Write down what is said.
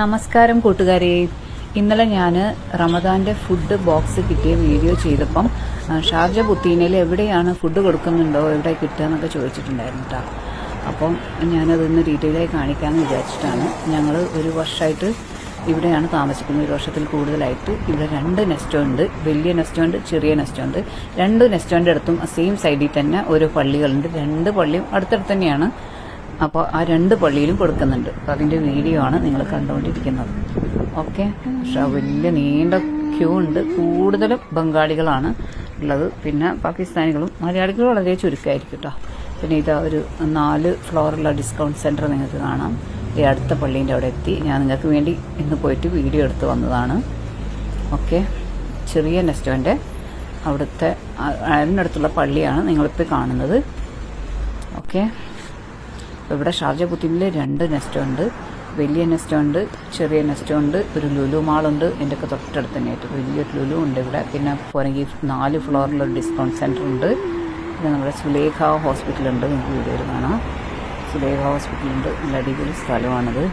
നമസ്കാരം കൂട്ടുകാരെ. ഇന്നലെ ഞാൻ റമദാന്റെ ഫുഡ് ബോക്സ് കിട്ടിയ വീഡിയോ ചെയ്തപ്പം ഷാർജ പുത്തീനയിൽ എവിടെയാണ് ഫുഡ് കൊടുക്കുന്നുണ്ടോ എവിടെ കിട്ടുക എന്നൊക്കെ ചോദിച്ചിട്ടുണ്ടായിരുന്നു കേട്ടോ അപ്പം ഞാനതൊന്ന് ഡീറ്റെയിലായി കാണിക്കാമെന്ന് വിചാരിച്ചിട്ടാണ്. ഞങ്ങൾ ഒരു വർഷമായിട്ട് ഇവിടെയാണ് താമസിക്കുന്നത്. ഒരു വർഷത്തിൽ കൂടുതലായിട്ട് ഇവിടെ രണ്ട് നെസ്റ്റോ ഉണ്ട് വലിയ നെസ്റ്റോ ഉണ്ട് ചെറിയ നെസ്റ്റോ ഉണ്ട് രണ്ട് നെസ്റ്റോന്റെ അടുത്തും സെയിം സൈഡിൽ തന്നെ ഓരോ പള്ളികളുണ്ട്. രണ്ട് പള്ളിയും അടുത്തടുത്ത് തന്നെയാണ്. അപ്പോൾ ആ രണ്ട് പള്ളിയിലും കൊടുക്കുന്നുണ്ട്. അപ്പോൾ അതിന്റെ വീഡിയോ ആണ് നിങ്ങൾ കണ്ടുകൊണ്ടിരിക്കുന്നത് ഓക്കെ പക്ഷെ വലിയ നീണ്ട ക്യൂ ഉണ്ട്. കൂടുതലും ബംഗാളികളാണ് ഉള്ളത്. പിന്നെ പാകിസ്ഥാനികളും മലയാളികൾ വളരെ ചുരുക്കമായിരിക്കും കേട്ടോ പിന്നെ ഇതാ ഒരു നാല് ഫ്ലോറുള്ള ഡിസ്കൗണ്ട് സെന്റർ നിങ്ങൾക്ക് കാണാം. ഈ അടുത്ത പള്ളീന്റെ അവിടെ എത്തി. ഞാൻ നിങ്ങൾക്ക് വേണ്ടി ഇന്ന് പോയിട്ട് വീഡിയോ എടുത്ത് വന്നതാണ്. ഓക്കെ ചെറിയ നെസ്റ്റോന്റെ അവിടുത്തെ അതിനടുത്തുള്ള പള്ളിയാണ് നിങ്ങളിപ്പോൾ കാണുന്നത്. ഓക്കെ ഇവിടെ ഷാർജ പുത്തിനിൽ രണ്ട് നെസ്റ്റുണ്ട് വലിയ നെസ്റ്റുണ്ട് ചെറിയ നെസ്റ്റുണ്ട് ഒരു ലുലു മാളുണ്ട് എന്റെ ഒക്കെ തൊട്ടടുത്ത് തന്നെ. ആയിട്ട് വലിയൊരു ലുലു ഉണ്ട് ഇവിടെ. പിന്നെ പോരെങ്കിൽ നാല് ഫ്ലോറിലൊരു ഡിസ്കൗണ്ട് സെന്റർ ഉണ്ട്. പിന്നെ നമ്മുടെ സുലേഖ ഹോസ്പിറ്റലുണ്ട്. നിങ്ങൾക്ക് വീഡിയോയിൽ കാണാം. സുലേഖ ഹോസ്പിറ്റലുണ്ട്. നല്ല അടിപൊളി സ്ഥലമാണിത്.